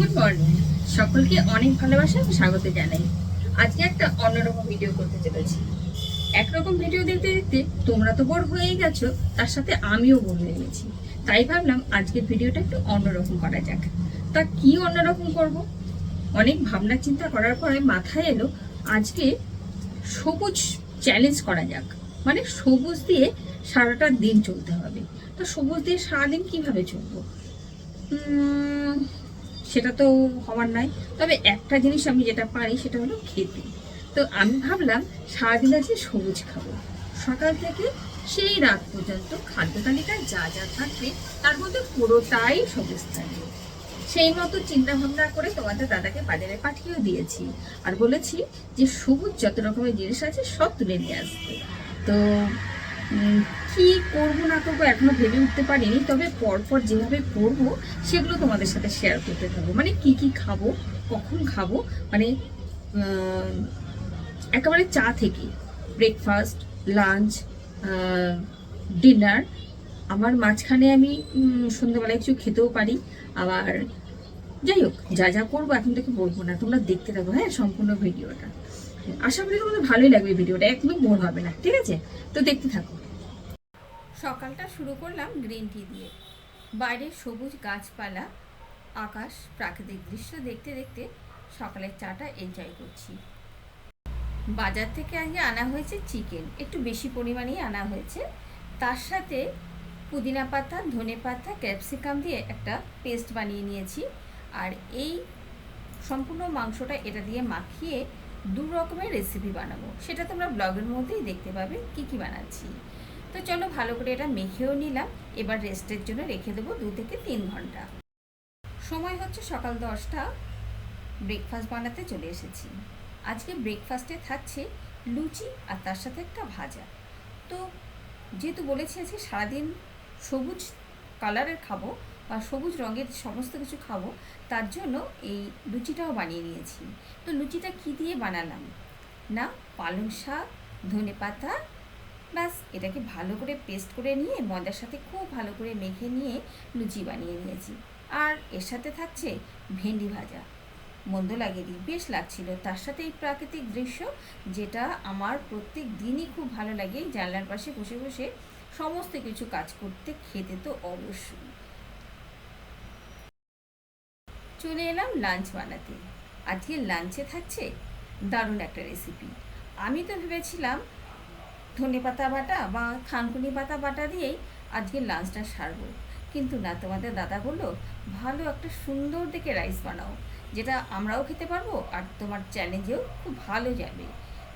Good morning. সকলকে অনেক ভালোবাসা ও স্বাগত জানাই। আজকে একটা অন্যরকম ভিডিও করতে চলেছি। একরকম ভিডিও দেখতে দেখতে তোমরা তো বোর হয়েই গেছো, তার সাথে আমিও বোর হয়ে গেছি। তাই ভাবলাম আজকের ভিডিওটা একটু অন্যরকম করা যাক। তা কি অন্যরকম করব? অনেক ভাবনা চিন্তা করার পরে মাথায় এলো আজকে সবুজ চ্যালেঞ্জ করা যাক। মানে সবুজ দিয়ে সারাটা দিন চলতে হবে। তো সবুজ দিয়ে সারাদিন কীভাবে চলবো? সেটা তো হওয়ার নাই। তবে একটা জিনিস আমি যেটা পারি সেটা হলো খেতে। তো আমি ভাবলাম সারাদিন আজকে সবুজ খাব। সকাল থেকে সেই রাত পর্যন্ত খাদ্য তালিকায় যা যা থাকবে তার মধ্যে পুরোটাই সবুজ থাকবে। সেই মতো চিন্তা ভাবনা করে তোমাদের দাদাকে বাজারে পাঠিয়েও দিয়েছি আর বলেছি যে সবুজ যত রকমের জিনিস আছে সব তুলে নিয়ে আসবে। তো কি করব না করব এখনও ভেবে উঠতে পারিনি, তবে পরপর যেভাবে করব সেগুলো তোমাদের সাথে শেয়ার করতে থাকব। মানে কি কি খাব, কখন খাব মানে একেবারে চা থেকে ব্রেকফাস্ট লাঞ্চ ডিনার আমার মাঝখানে আমি সন্ধ্যাবেলায় কিছু খেতেও পারি, আবার যাই হোক, যা যা করব এখন থেকে বলব না, তোমরা দেখতে থাকো হ্যাঁ সম্পূর্ণ ভিডিওটা। আশা করি তোমাদের ভালোই লাগবে ভিডিওটা, একদম বোর হবে না, ঠিক আছে? তো দেখতে থাকো। সকালটা শুরু করলাম গ্রিন টি দিয়ে। বাইরে সবুজ গাছপালা, আকাশ, প্রাকৃতিক দৃশ্য দেখতে দেখতে সকালের চাটা এনজয় করছি। বাজার থেকে আজকে আনা হয়েছে চিকেন একটু বেশি পরিমাণেই আনা হয়েছে। তার সাথে পুদিনা পাতা, ধনে পাতা ক্যাপসিকাম দিয়ে একটা পেস্ট বানিয়ে নিয়েছি। আর এই সম্পূর্ণ মাংসটা এটা দিয়ে মাখিয়ে দু রকমের রেসিপি বানাবো। সেটা তোমরা ব্লগের মধ্যেই দেখতে পাবে কি কি বানাচ্ছি। তো চলো ভালো করে এটা মেখেও নিলাম। এবার রেস্টের জন্য রেখে দেবো দু থেকে তিন ঘণ্টা। সময় হচ্ছে সকাল দশটা। ব্রেকফাস্ট বানাতে চলে এসেছি। আজকে ব্রেকফাস্টে থাকছে লুচি আর তার সাথে একটা ভাজা। তো যেহেতু বলেছি আজকে সারাদিন সবুজ কালারের খাব বা সবুজ রঙের সমস্ত কিছু খাব, তার জন্য এই লুচিটাও বানিয়ে নিয়েছি। তো লুচিটা কি দিয়ে বানালাম? না, পালং শাক ধনে পাতা ব্যাস, এটাকে ভালো করে পেস্ট করে নিয়ে, ময়দার সাথে খুব ভালো করে মেখে নিয়ে লুচি বানিয়ে নিয়েছি। আর এর সাথে থাকছে ভেন্ডি ভাজা। মন্দ লাগেনি, বেশ লাগছিল। তার সাথে এই প্রাকৃতিক দৃশ্য, যেটা আমার প্রত্যেক দিনই খুব ভালো লাগে, জানলার পাশে বসে বসে সমস্ত কিছু কাজ করতে খেতে তো অবশ্যই। চলে এলাম লাঞ্চ বানাতে। আজকে লাঞ্চে থাকছে দারুণ একটা রেসিপি আমি তো ভেবেছিলাম ধনে পাতা বাটা বা থানকুনি পাতা বাটা দিয়েই আজকে লাঞ্চটা সারবো। কিন্তু না, তোমাদের দাদা বলল, ভালো একটা সুন্দর দেখে রাইস বানাও, যেটা আমরাও খেতে পারব আর তোমার চ্যালেঞ্জেও খুব ভালো যাবে।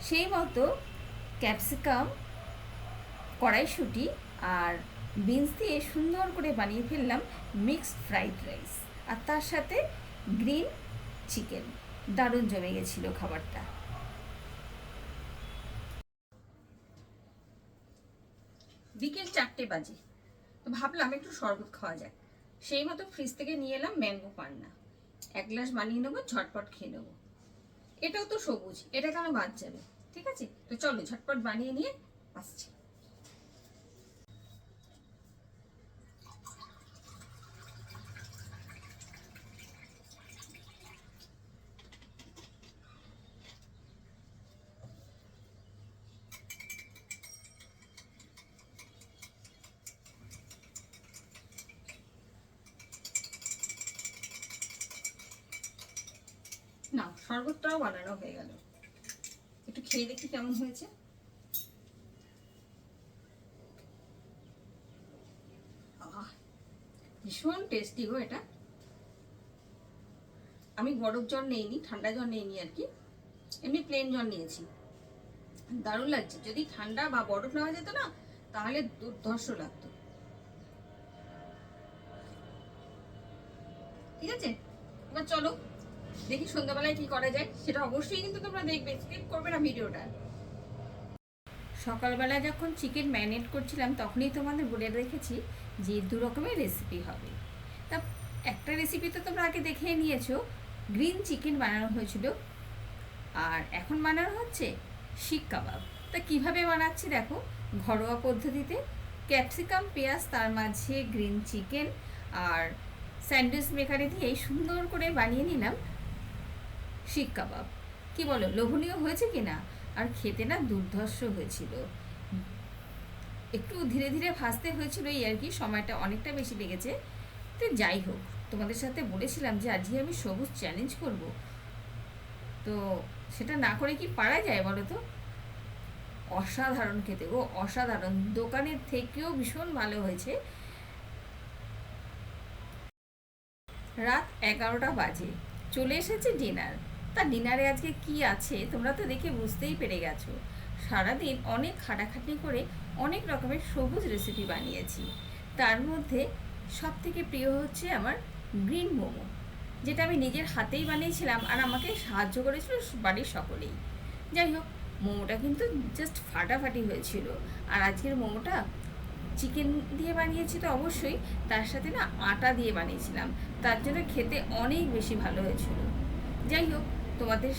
সেই মতো ক্যাপসিকাম, কড়াইশুঁটি আর বিনস দিয়ে সুন্দর করে বানিয়ে ফেললাম মিক্সড ফ্রাইড রাইস। আর তার সাথে গ্রিন চিকেন। দারুণ জমে গেছিল খাবারটা। বিকেল চারটে বাজে। তো ভাবলাম একটু শরবত খাওয়া যাক। সেই মতো ফ্রিজ থেকে নিয়ে এলাম ম্যাঙ্গো পান্না। এক গ্লাস বানিয়ে নেব, ঝটপট খেয়ে নেব। এটাও তো সবুজ, এটা কেন বাদ যাবে? ঠিক আছে? তো চলো ঝটপট বানিয়ে নিয়ে আসছি। না, শরবতটাও বানানো হয়ে গেল। একটু খেয়ে দেখি কেমন হয়েছে। ভীষণ টেস্টি গো এটা। আমি বরফ জল নেইনি, ঠান্ডা জল নেইনি আর কি। এমনি প্লেন জল নিয়েছি। দারুণ লাগছে। যদি ঠান্ডা বা বরফ নেওয়া যেত না, তাহলে দুর্ধর্ষ লাগতো। ঠিক আছে? এবার চলো। দেখি সন্ধ্যাবেলায় কি করা যায়, সেটা অবশ্যই কিন্তু তোমরা দেখবে স্কিপ করবে না ভিডিওটা। সকালবেলা যখন চিকেন ম্যারিনেট করছিলাম, তখনই তোমাদের বলে রেখেছি যে দু রকমের রেসিপি হবে। তা একটা রেসিপি তো তোমরা আগে দেখে নিয়েছো গ্রিন চিকেন বানানো হয়েছিল, আর এখন বানানো হচ্ছে শিক কাবাব। তা কীভাবে বানাচ্ছি দেখো, ঘরোয়া পদ্ধতিতে ক্যাপসিকাম পেঁয়াজ, তার মাঝে গ্রিন চিকেন আর স্যান্ডউইচ মেকারে দিয়ে সুন্দর করে বানিয়ে নিলাম। শিক কাবাব কি বলো, লোভনীয় হয়েছে কি না? আর খেতে না দুর্ধর্ষ হয়েছিল। একটু ধীরে ধীরে ভাসতে হয়েছিল এই আর কি, সময়টা অনেকটা বেশি লেগেছে। তো যাই হোক, তোমাদের সাথে বলেছিলাম যে আজকে আমি সবুজ চ্যালেঞ্জ করব। তো সেটা না করে কি পারা যায় বলো তো? অসাধারণ খেতে ও অসাধারণ। দোকানের থেকেও ভীষণ ভালো হয়েছে। রাত এগারোটা বাজে। চলে এসেছে ডিনার তা ডিনারে আজকে কি আছে তোমরা তো দেখে বুঝতেই পেরে গেছো। সারাদিন অনেক খাটাখাটনি করে অনেক রকমের সবুজ রেসিপি বানিয়েছি। তার মধ্যে সব থেকে প্রিয় হচ্ছে আমার গ্রিন মোমো যেটা আমি নিজের হাতেই বানিয়েছিলাম আর আমাকে সাহায্য করেছিল বাড়ির সকলেই। যাই হোক, মোমোটা কিন্তু জাস্ট ফাটাফাটি হয়েছিল। আর আজকের মোমোটা চিকেন দিয়ে বানিয়েছি তো অবশ্যই, তার সাথে না আটা দিয়ে বানিয়েছিলাম। তার জন্য খেতে অনেক বেশি ভালো হয়েছিল। যাই হোক তোমাদের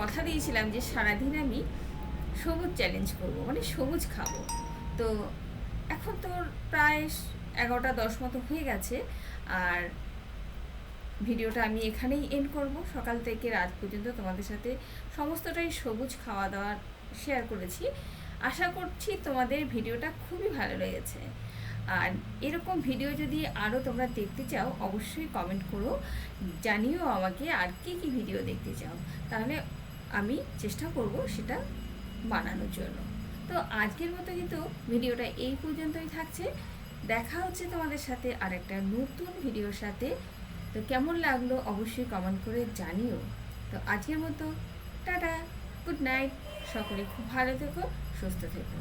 কথা দিয়েছিলাম যে সারাদিন আমি সবুজ চ্যালেঞ্জ করব মানে সবুজ খাব। তো এখন তো প্রায় এগারোটা দশ মতো হয়ে গেছে, আর ভিডিওটা আমি এখানেই এন্ড করব। সকাল থেকে রাত পর্যন্ত তোমাদের সাথে সমস্তটাই সবুজ খাওয়া দাওয়া শেয়ার করেছি। আশা করছি তোমাদের ভিডিওটা খুবই ভালো লেগেছে। আর এরকম ভিডিও যদি আরও তোমরা দেখতে চাও, অবশ্যই কমেন্ট করো, জানিও আমাকে আর কি কি ভিডিও দেখতে চাও। তাহলে আমি চেষ্টা করব সেটা বানানোর জন্য। তো আজকের মতো কিন্তু ভিডিওটা এই পর্যন্তই থাকছে। দেখা হচ্ছে তোমাদের সাথে আর একটা নতুন ভিডিওর সাথে। তো কেমন লাগল অবশ্যই কমেন্ট করে জানিও। তো আজকের মতো, টাটা গুড নাইট সকলে খুব ভালো থেকো, সুস্থ থেকো।